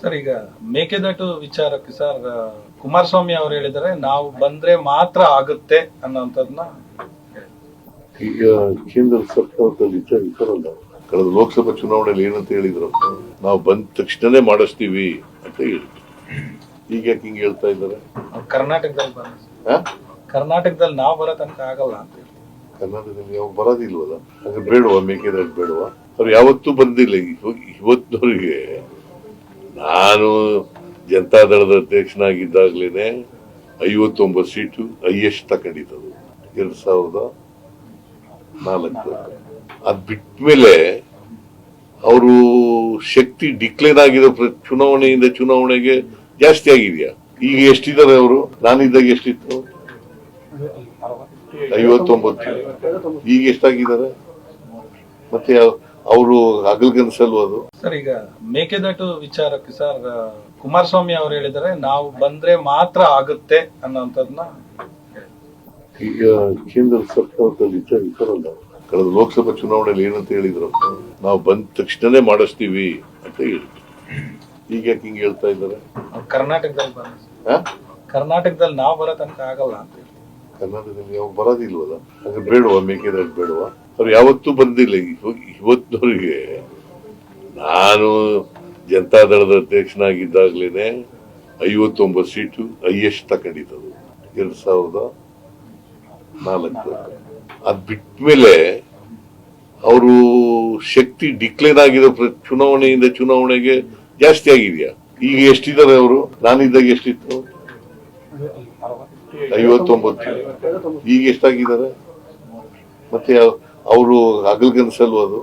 Sir ಈಗ ಮೇಕೆದಾಟು ವಿಚಾರಕ್ಕೆ sir Kumaraswamy ಅವರು ಹೇಳಿದರೆ ನಾವು ಬಂದ್ರೆ ಮಾತ್ರ ಆಗುತ್ತೆ ಅನ್ನೋಂಥದ್ನ ಈಗ ಕೇಂದ್ರ ಸರ್ಕಾರದಲ್ಲಿ ವಿಚಾರ ಇದ್ದಾರಲ್ಲ ಕಳೆದ ಲೋಕಸಭಾ ಚುನಾವಣೆಯಲ್ಲಿ ಏನಂತ ಹೇಳಿದ್ರು? ನಾವು ಬಂದ ತಕ್ಷಣನೇ ಮಾಡಿಸ್ತೀವಿ ಅಂತ ಹೇಳಿದ್ರು. ಈಗ ಯಾಕೆ ಹಿಂಗೆ ಹೇಳ್ತಾ ಇದ್ದಾರೆ? ಕರ್ನಾಟಕದಲ್ಲಿ ಬರ ಕರ್ನಾಟಕದಲ್ಲಿ ನಾವು ಬರೋ ತನಕ ಆಗಲ್ಲ ಅಂತ ಹೇಳಿ. ಕರ್ನಾಟಕದಲ್ಲಿ ಯಾವ ಬರೋದಿಲ್ವಲ್ಲ? ಹಾಗೆ ಬೇಡವಾ ಮೇಕೆದಾಟು ಬೇಡವಾ? ಅವ್ರು ಯಾವತ್ತೂ ಬಂದಿಲ್ಲ. ಇವತ್ತಿನವರೆಗೆ ನಾನು ಜನತಾದಳದ ಅಧ್ಯಕ್ಷನಾಗಿದ್ದಾಗಲೇ ಐವತ್ತೊಂಬತ್ತು ಸೀಟು ಹೈಯೆಸ್ಟ್ ತಗೊಂಡಿದ್ದದು ಎರಡು ಸಾವಿರದ ನಾಲ್ಕು. ಅದು ಬಿಟ್ಟ ಮೇಲೆ ಅವರು ಶಕ್ತಿ ಡಿಕ್ಲೈನ್ ಆಗಿರೋ ಚುನಾವಣೆಯಿಂದ ಚುನಾವಣೆಗೆ ಜಾಸ್ತಿ ಆಗಿದೆಯಾ? ಈಗ ಎಷ್ಟಿದ್ದಾರೆ ಅವರು? ನಾನಿದ್ದಾಗ ಎಷ್ಟಿತ್ತು? ಐವತ್ತೊಂಬತ್ತು. ಈಗ ಎಷ್ಟಾಗಿದ್ದಾರೆ? ಮತ್ತೆ ಅವರು ಹಗಲ್ಗನ್ಸಲ್ವ ಅದು. ಸರ್ ಈಗ ಮೇಕೆದಾಟು ವಿಚಾರಕ್ಕೆ ಸರ್ ಕುಮಾರಸ್ವಾಮಿ ಅವರು ಹೇಳಿದರೆ ನಾವು ಬಂದ್ರೆ ಮಾತ್ರ ಆಗುತ್ತೆ ಅನ್ನೋಂಥದ್ನ ಈಗ ಕೇಂದ್ರ ಸರ್ಕಾರದಲ್ಲಿ ಇದ್ದಾರಲ್ಲ ಕಳೆದ ಲೋಕಸಭಾ ಚುನಾವಣೆಯಲ್ಲಿ ಏನಂತ ಹೇಳಿದ್ರು? ನಾವು ಬಂದ ತಕ್ಷಣನೇ ಮಾಡಿಸ್ತೀವಿ ಅಂತ ಹೇಳಿದ್ರು. ಈಗ ಯಾಕೆ ಹಿಂಗೆ ಹೇಳ್ತಾ ಇದ್ದಾರೆ? ಕರ್ನಾಟಕದಲ್ಲಿ ಬರ? ಕರ್ನಾಟಕದಲ್ಲಿ ನಾವು ಬರೋ ತನಕ ಆಗಲ್ಲ ಅಂತ ಹೇಳಿ. ಕರ್ನಾಟಕದಲ್ಲಿ ಯಾವ ಬರೋದಿಲ್ವಲ್ಲ? ಹಾಗೆ ಬೇಡವಾ ಮೇಕೆದಾಟು ಬೇಡವಾ? ಅವ್ರು ಯಾವತ್ತೂ ಬಂದಿಲ್ಲ. ಇವ- ನಾನು ನಾನು ಜನತಾದಳದ ಅಧ್ಯಕ್ಷನಾಗಿದ್ದಾಗ್ಲೇನೆ ಐವತ್ತೊಂಬತ್ತು ಸೀಟು ಹೈಯೆಸ್ಟ್ ತಗೊಂಡಿದ್ದದು ಎರಡು ಸಾವಿರದ ನಾಲ್ಕು. ಅದ್ ಬಿಟ್ಮೇಲೆ ಅವರು ಶಕ್ತಿ ಡಿಕ್ಲೇರ್ ಆಗಿರೋ ಚುನಾವಣೆಯಿಂದ ಚುನಾವಣೆಗೆ ಜಾಸ್ತಿ ಆಗಿದೆಯಾ? ಈಗ ಎಷ್ಟಿದ್ದಾರೆ ಅವರು? ನಾನಿದ್ದಾಗ ಎಷ್ಟಿತ್ತು? ಐವತ್ತೊಂಬತ್ತು. ಈಗ ಎಷ್ಟಾಗಿದ್ದಾರೆ? ಮತ್ತೆ ಅವರು ಹಗಲ್ಗನ್ಸಲ್ವ ಅದು